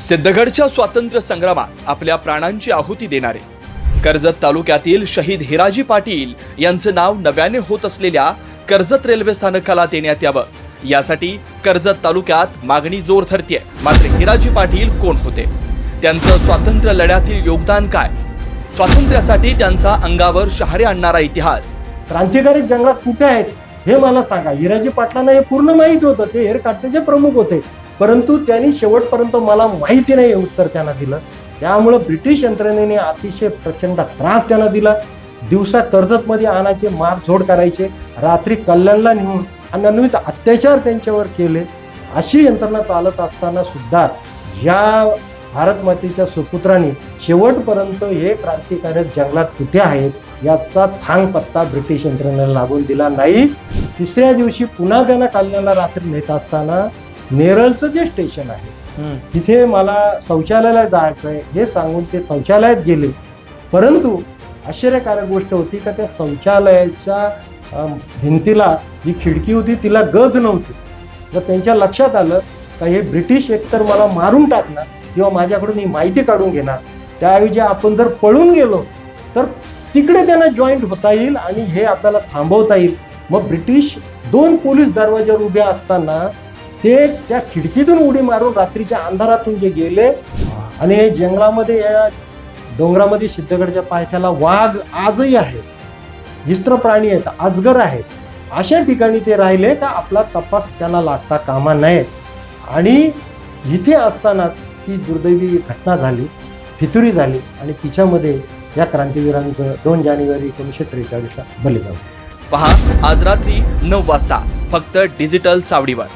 सिद्धगडच्या स्वातंत्र्य संग्रामात आपल्या प्राणांची आहुती देणारे. कर्जत तालुक्यातील शहीद हिराजी पाटील यांचं नाव नव्याने होत असलेल्या कर्जत रेल्वे स्थानकाला देण्यात यावं. यासाठी कर्जत तालुक्यात मागणी जोर धरतीये. मात्र हिराजी पाटील कोण होते? त्यांचं स्वातंत्र्य लढ्यातील योगदान काय? स्वातंत्र्यासाठी त्यांचा अंगावर शहारे आणणारा इतिहास. क्रांतिकारी जंगलात कुठे आहेत? हे मला सांगा. हिराजी पाटलांना हे पूर्ण माहीत होतं. ते हेर प्रमुख होते. परंतु त्यांनी शेवटपर्यंत मला माहिती नाही हे उत्तर त्यांना दिलं. त्यामुळं ब्रिटिश यंत्रणेने अतिशय प्रचंड त्रास त्यांना दिला. दिवसा कर्जतमध्ये आणायचे मारझोड करायचे रात्री कल्याणला नेऊन अनन्वित अत्याचार त्यांच्यावर केले. अशी यंत्रणा चालत असताना सुद्धा या भारतमातेच्या सुपुत्रांनी शेवटपर्यंत हे क्रांतिकारक जंगलात कुठे आहेत याचा थांग पत्ता ब्रिटिश यंत्रणेला लागून दिला नाही. तिसऱ्या दिवशी पुन्हा त्यांना कल्याणला रात्री नेत असताना नेरळचं जे स्टेशन आहे तिथे मला शौचालयाला जायचं आहे हे सांगून ते शौचालयात गेले. परंतु आश्चर्यकारक गोष्ट होती का त्या शौचालयाच्या भिंतीला जी खिडकी होती तिला गज नव्हती. तर त्यांच्या लक्षात आलं का हे ब्रिटिश एकतर मला मारून टाकणार किंवा माझ्याकडून ही माहिती काढून घेणार. त्याऐवजी आपण जर पळून गेलो तर तिकडे त्यांना जॉईंट होता येईल आणि हे आपल्याला थांबवता येईल. मग ब्रिटिश दोन पोलीस दरवाज्यावर उभे असताना ते त्या खिडकीतून उडी मारून रात्रीच्या अंधारातून जे गेले आणि जंगलामध्ये या डोंगरामध्ये सिद्धगडच्या पायथ्याला वाघ आजही आहे. विस्त्र प्राणी आहेत अजगर आहेत. अशा ठिकाणी ते राहिले का आपला तपास त्यांना लागता कामा नये. आणि इथे असताना ती दुर्दैवी घटना झाली फितुरी झाली आणि तिच्यामध्ये या क्रांतीवीरांचं दोन जानेवारी एकोणीसशे त्रेचाळीसला बलिदान. पहा आज रात्री नऊ वाजता फक्त डिजिटल चावडीवर.